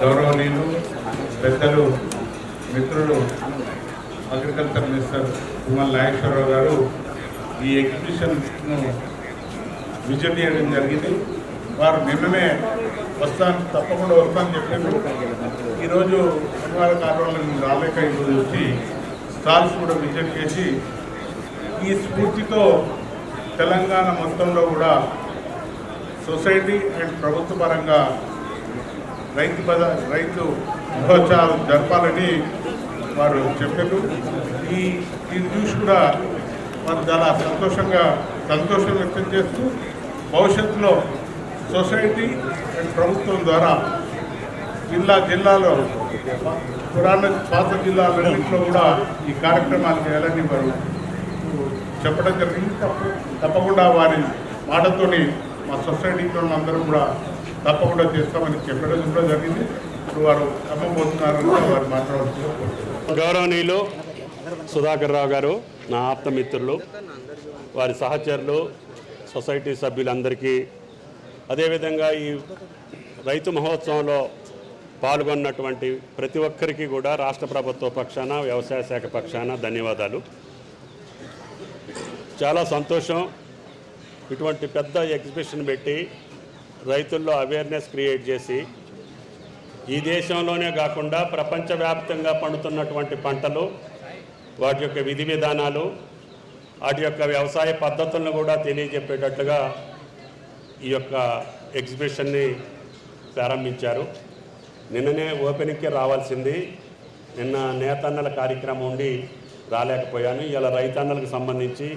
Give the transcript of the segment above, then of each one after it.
గౌరవనీయులు పెద్దలు మిత్రులు అగ్రికల్చర్ మినిస్టర్ కుమార్ నాగేశ్వరరావు గారు ఈ ఎగ్జిబిషన్ను విజిట్ చేయడం జరిగింది. వారు నిన్ననే వస్తాను తప్పకుండా వస్తాను చెప్పారు. ఈరోజు శనివార కార్యాలయం నేను రాలేక ఈరోజు వచ్చి స్టాల్స్ కూడా విజిట్ చేసి ఈ స్ఫూర్తితో తెలంగాణ మొత్తంలో కూడా సొసైటీ అండ్ ప్రభుత్వ పరంగా రైతు బద రైతు మహోత్సవాలు జరపాలని వారు చెప్పారు ఈ దీన్ని చూసి కూడా వారు చాలా సంతోషంగా సంతోషం వ్యక్తం చేస్తూ భవిష్యత్తులో సొసైటీ అండ్ ప్రభుత్వం ద్వారా జిల్లా జిల్లాలో పురాణ పాత జిల్లాలన్నింటిలో కూడా ఈ కార్యక్రమాలు చేయాలని వారు చెప్పడం జరిగింది. తప్ప తప్పకుండా వారి మాటతోని మా సొసైటీలో అందరూ కూడా తప్పకుండా చేస్తామని చెప్పడం కూడా జరిగింది. ఇప్పుడు వారు అమ్మబోతున్నారని వారు మాట్లాడుతున్నారు. గౌరవనీయులు సుధాకర్ రావు గారు నా ఆప్తమిత్రులు వారి సహచరులు సొసైటీ సభ్యులందరికీ అదేవిధంగా ఈ రైతు మహోత్సవంలో పాల్గొన్నటువంటి ప్రతి ఒక్కరికి కూడా రాష్ట్ర ప్రభుత్వ పక్షాన వ్యవసాయ శాఖ పక్షాన ధన్యవాదాలు. చాలా సంతోషం. ఇటువంటి పెద్ద ఎగ్జిబిషన్ పెట్టి రైతుల్లో అవేర్నెస్ క్రియేట్ చేసి ఈ దేశంలోనే కాకుండా ప్రపంచవ్యాప్తంగా పండుతున్నటువంటి పంటలు వాటి యొక్క విధి విధానాలు వాటి యొక్క వ్యవసాయ పద్ధతులను కూడా తెలియజెప్పేటట్లుగా ఈ యొక్క ఎగ్జిబిషన్ని ప్రారంభించారు. నిన్ననే ఓపెనింగ్కి రావాల్సింది. నిన్న నేతన్నల కార్యక్రమం ఉండి రాలేకపోయాను. ఇలా రైతన్నలకు సంబంధించి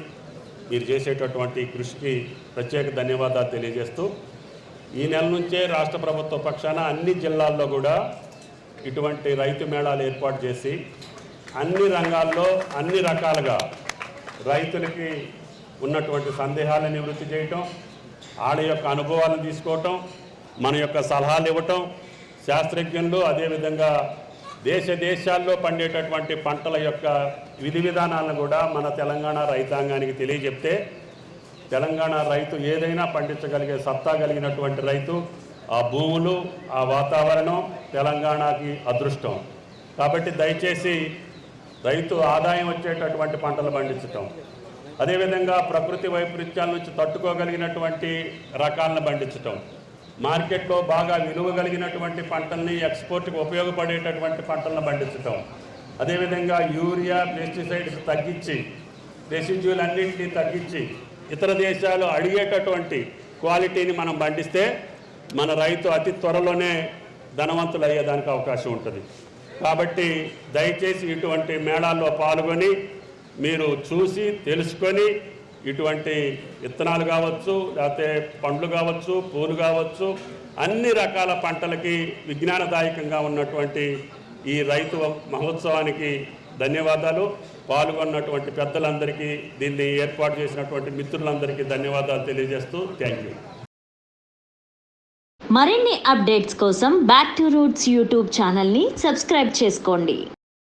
మీరు చేసేటటువంటి కృషికి ప్రత్యేక ధన్యవాదాలు తెలియజేస్తూ ఈ నెల నుంచే రాష్ట్ర ప్రభుత్వ పక్షాన అన్ని జిల్లాల్లో కూడా ఇటువంటి రైతు మేళాలు ఏర్పాటు చేసి అన్ని రంగాల్లో అన్ని రకాలుగా రైతులకి ఉన్నటువంటి సందేహాలను నివృత్తి చేయటం వాళ్ళ యొక్క అనుభవాలను తీసుకోవటం మన యొక్క సలహాలు ఇవ్వటం శాస్త్రజ్ఞులు అదేవిధంగా దేశ దేశాల్లో పండేటటువంటి పంటల యొక్క విధి విధానాలను కూడా మన తెలంగాణ రైతాంగానికి తెలియజెప్తే తెలంగాణ రైతు ఏదైనా పండించగలిగే సత్తా కలిగినటువంటి రైతు ఆ భూములు ఆ వాతావరణం తెలంగాణకి అదృష్టం. కాబట్టి దయచేసి రైతు ఆదాయం వచ్చేటటువంటి పంటలు పండించటం. అదేవిధంగా ప్రకృతి వైపరీత్యాల నుంచి తట్టుకోగలిగినటువంటి రకాలను పండించటం. మార్కెట్లో బాగా విలువ కలిగినటువంటి పంటల్ని ఎక్స్పోర్ట్కి ఉపయోగపడేటటువంటి పంటలను పండించటం అదేవిధంగా యూరియా పెస్టిసైడ్స్ తగ్గించి రెసిడ్యూల్ అన్నింటినీ తగ్గించి ఇతర దేశాలు అడిగేటటువంటి క్వాలిటీని మనం పండిస్తే మన రైతు అతి త్వరలోనే ధనవంతులు అయ్యేదానికి అవకాశం ఉంటుంది. కాబట్టి దయచేసి ఇటువంటి మేళాల్లో పాల్గొని మీరు చూసి తెలుసుకొని ఇటువంటి విత్తనాలు కావచ్చు లేకపోతే పండ్లు కావచ్చు పూలు కావచ్చు అన్ని రకాల పంటలకి విజ్ఞానదాయకంగా ఉన్నటువంటి ఈ రైతు మహోత్సవానికి ధన్యవాదాలు. పాల్గొన్నటువంటి పెద్దలందరికీ దీన్ని ఏర్పాటు చేసినటువంటి మిత్రులందరికీ ధన్యవాదాలు తెలియజేస్తూ థ్యాంక్ యూ. మరిన్ని అప్డేట్స్ కోసం బ్యాక్ టు రూట్స్ యూట్యూబ్ ఛానల్ని సబ్స్క్రైబ్ చేసుకోండి.